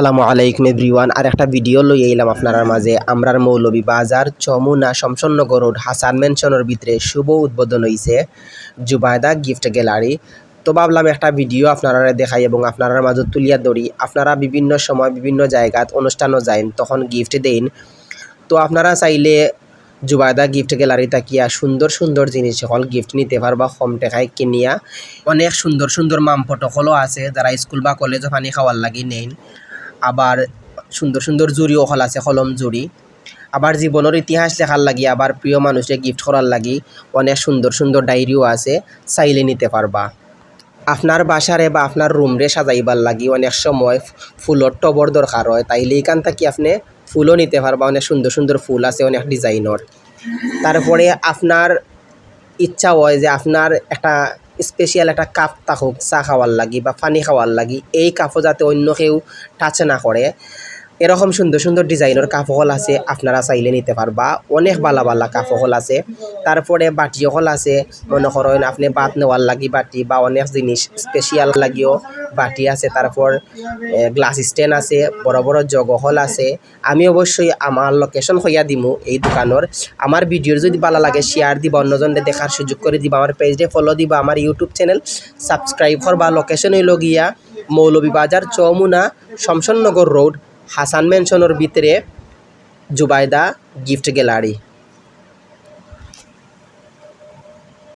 আসসালামু আলাইকুম এভরিওয়ান আর একটা ভিডিও লই এলাম আপনার মাঝে। আমরার মৌলভী বাজার চমুনা শমশনগর রোড, হাসান মেনশনের ভিতরে শুভ উদ্বোধন হয়েছে জুবায়দা গিফট গ্যালারি। তো ভাবলাম একটা ভিডিও আপনারা দেখাই এবং আপনারা মাঝে তুলিয়া ধরি। আপনারা বিভিন্ন সময় বিভিন্ন জায়গাত অনুষ্ঠানও যাইন, তখন গিফট দেন তো আপনারা চাইলে জুবায়দা গিফট গ্যালারি তাকিয়া সুন্দর সুন্দর জিনিস সকল গিফট নিতে পারবা কম টাকায় কিনিয়া। অনেক সুন্দর সুন্দর মাম ফটোকলও আছে, যারা স্কুল বা কলেজও পানি খাওয়ার লাগি নেন আবার সুন্দর সুন্দর জুড়িও হল আছে কলম জুড়ি। আবার জীবনের ইতিহাস লেখার লাগি, আবার প্রিয় মানুষে গিফট করার লাগি অনেক সুন্দর সুন্দর ডায়েরিও আছে, চাইলে নিতে পারবা আপনার বাসারে বা আপনার রুমরে সাজাইবার লাগি অনেক সময় ফুলর টবর দরকার হয়, তাইলে এখান থেকে আপনি ফুলও নিতে পারবা অনেক সুন্দর সুন্দর ফুল আছে, অনেক ডিজাইনের তারপরে আপনার ইচ্ছা হয় যে আপনার একটা স্পেশাল একটা কাপ থাকুক চা খাওয়ার লাগি বা পানি খাওয়ার লাগি, এই কাপও যাতে অন্য কেউ টাচ না করে। এরকম সুন্দর সুন্দর ডিজাইনের কাপহল আছে, আপনারা চাইলে নিতে পারবা। অনেক বালা বালা কাপহল আছে। তারপরে বাটি হল আছে। মনে করেন আপনি ভাত নেওয়ার লাগি বাটি বা অনেক জিনিস স্পেশাল লাগিও বাটি আছে। তারপর গ্লাস স্ট্যান্ড আছে। বড় বড় জগহল আছে। আমি অবশ্যই আমার লোকেশন হইয়া দিমু এই দোকানের। আমার ভিডিওর যদি ভালো লাগে শেয়ার দিবা, অন্যজনদের দেখার সুযোগ করে দিবা। আমার পেজে ফলো দিবা। আমার ইউটিউব চ্যানেল সাবস্ক্রাইব করবা। লোকেশন হইল গিয়া মৌলভীবাজার চৌমুনা, শমশননগর রোড হাসান মেনশনের ভিতরে জুবাইদা গিফট গ্যালারি